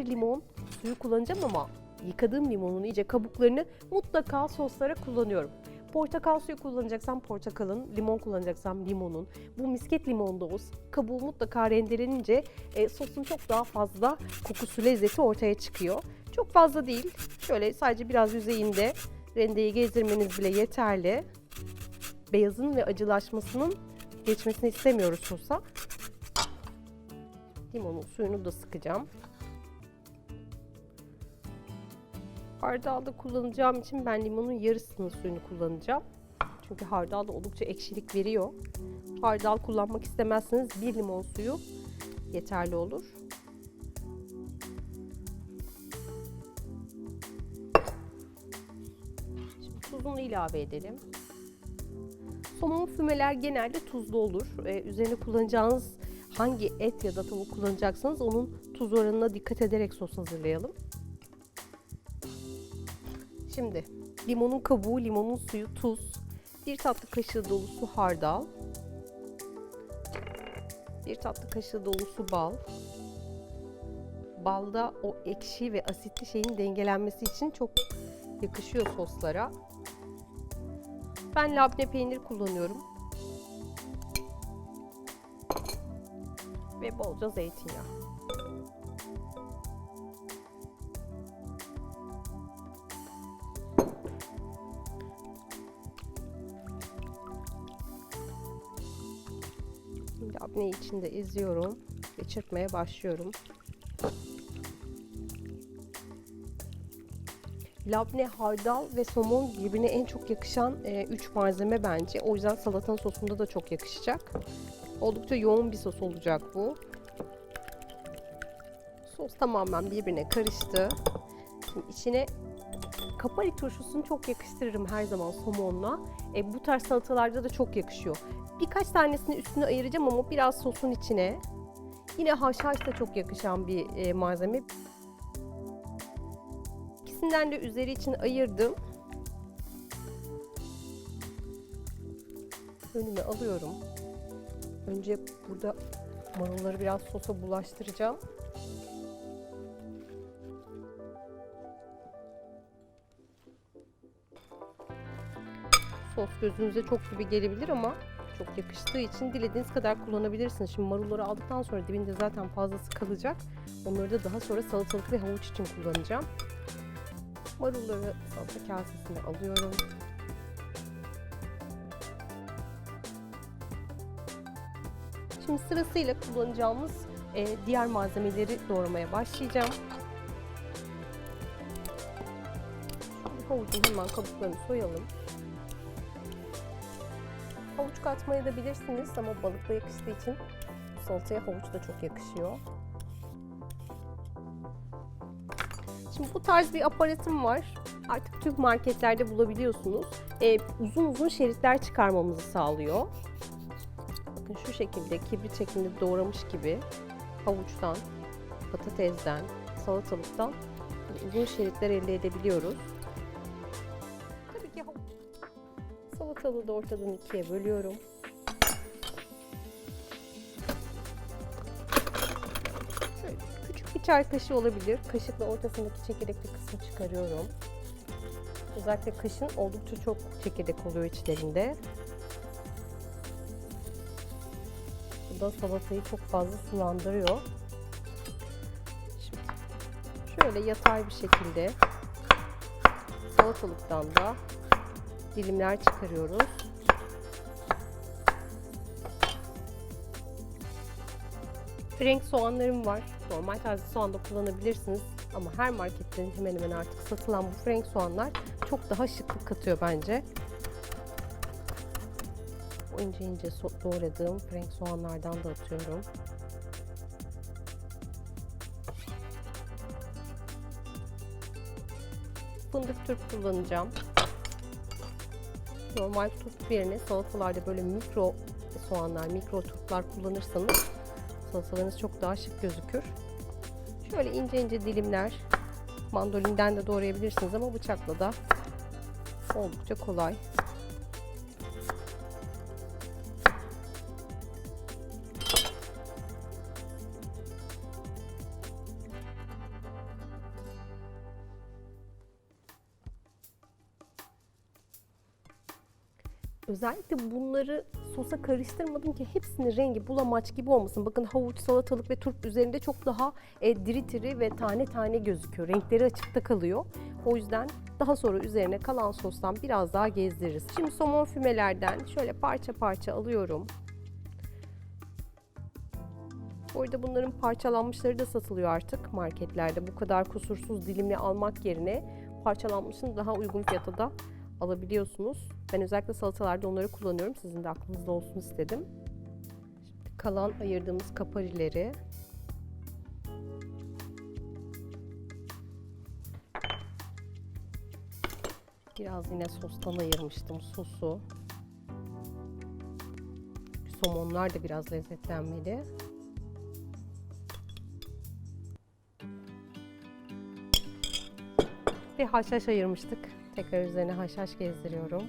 bir limon suyu kullanacağım ama yıkadığım limonun iyice kabuklarını mutlaka soslara kullanıyorum. Portakal suyu kullanacaksam portakalın, limon kullanacaksam limonun. Bu misket limon da olsun. Kabuğu mutlaka rendelenince e, sosun çok daha fazla kokusu, lezzeti ortaya çıkıyor. Çok fazla değil. Şöyle sadece biraz yüzeyinde rendeyi gezdirmeniz bile yeterli. Beyazın ve acılaşmasının geçmesini istemiyoruz sosa. Limonun suyunu da sıkacağım. Hardalda kullanacağım için ben limonun yarısının suyunu kullanacağım. Çünkü hardal da oldukça ekşilik veriyor. Hardal kullanmak istemezseniz bir limon suyu yeterli olur. Şimdi tuzunu ilave edelim. Somon fümeler genelde tuzlu olur. Ee, üzerine kullanacağınız hangi et ya da tavuk kullanacaksanız onun tuz oranına dikkat ederek sos hazırlayalım. Şimdi limonun kabuğu, limonun suyu, tuz, bir tatlı kaşığı dolusu hardal, bir tatlı kaşığı dolusu bal. Balda o ekşi ve asitli şeyin dengelenmesi için çok yakışıyor soslara. Ben labne peynir kullanıyorum. Ve bolca zeytinyağı. Labneyi içinde eziyorum ve çırpmaya başlıyorum. Labne, hardal ve somon birbirine en çok yakışan 3 malzeme bence. O yüzden salatanın sosunda da çok yakışacak. Oldukça yoğun bir sos olacak bu. Sos tamamen birbirine karıştı. Şimdi içine kapari turşusunu çok yakıştırırım her zaman somonla. E, bu tarz salatalarda da çok yakışıyor. Birkaç tanesini üstüne ayıracağım ama biraz sosun içine. Yine haşhaş da çok yakışan bir e, malzeme. İkisinden de üzeri için ayırdım. Önüme alıyorum. Önce burada marulları biraz sosa bulaştıracağım. Sos gözünüze çok gibi gelebilir ama çok yakıştığı için dilediğiniz kadar kullanabilirsiniz. Şimdi marulları aldıktan sonra dibinde zaten fazlası kalacak. Onları da daha sonra salatalık ve havuç için kullanacağım. Marulları salata kasesine alıyorum. Şimdi sırasıyla kullanacağımız e, diğer malzemeleri doğramaya başlayacağım. Şimdi havucun hemen kabuklarını soyalım. Havuç katmayı da bilirsiniz ama balıkla yakıştığı için salataya havuç da çok yakışıyor. Şimdi bu tarz bir aparatım var. Artık tüm marketlerde bulabiliyorsunuz. Ee, uzun uzun şeritler çıkarmamızı sağlıyor. Bakın şu şekilde kibrit şeklinde doğramış gibi havuçtan, patatesden, salatalıktan uzun şeritler elde edebiliyoruz. Salatalığı da ortadan ikiye bölüyorum. Şöyle küçük bir çay kaşığı olabilir. Kaşıkla ortasındaki çekirdekli kısmı çıkarıyorum. Özellikle kışın oldukça çok çekirdek oluyor içlerinde. Bu da salatayı çok fazla sulandırıyor. Şimdi şöyle yatay bir şekilde salatalıktan da dilimler çıkarıyoruz. Frank soğanlarım var. Normal taze soğan da kullanabilirsiniz. Ama her marketten hemen hemen artık satılan bu frank soğanlar çok daha şıklık katıyor bence. O ince ince doğradığım frank soğanlardan da atıyorum. Fındık turp kullanacağım. Normal turp yerine salatalarda böyle mikro soğanlar, mikro turplar kullanırsanız salatalarınız çok daha şık gözükür. Şöyle ince ince dilimler mandolinden de doğrayabilirsiniz ama bıçakla da oldukça kolay. Özellikle bunları sosa karıştırmadım ki hepsinin rengi bulamaç gibi olmasın. Bakın havuç, salatalık ve turp üzerinde çok daha e, diri diri ve tane tane gözüküyor. Renkleri açıkta kalıyor. O yüzden daha sonra üzerine kalan sostan biraz daha gezdiririz. Şimdi somon fümelerden şöyle parça parça alıyorum. Bu arada bunların parçalanmışları da satılıyor artık marketlerde. Bu kadar kusursuz dilimli almak yerine parçalanmışını daha uygun fiyata da alabiliyorsunuz. Ben özellikle salatalarda onları kullanıyorum. Sizin de aklınızda olsun istedim. Şimdi kalan ayırdığımız kaparileri biraz yine sostan ayırmıştım sosu. Somonlar da biraz lezzetlenmeli. Ve haşhaş ayırmıştık. Tekrar üzerine haşhaş gezdiriyorum.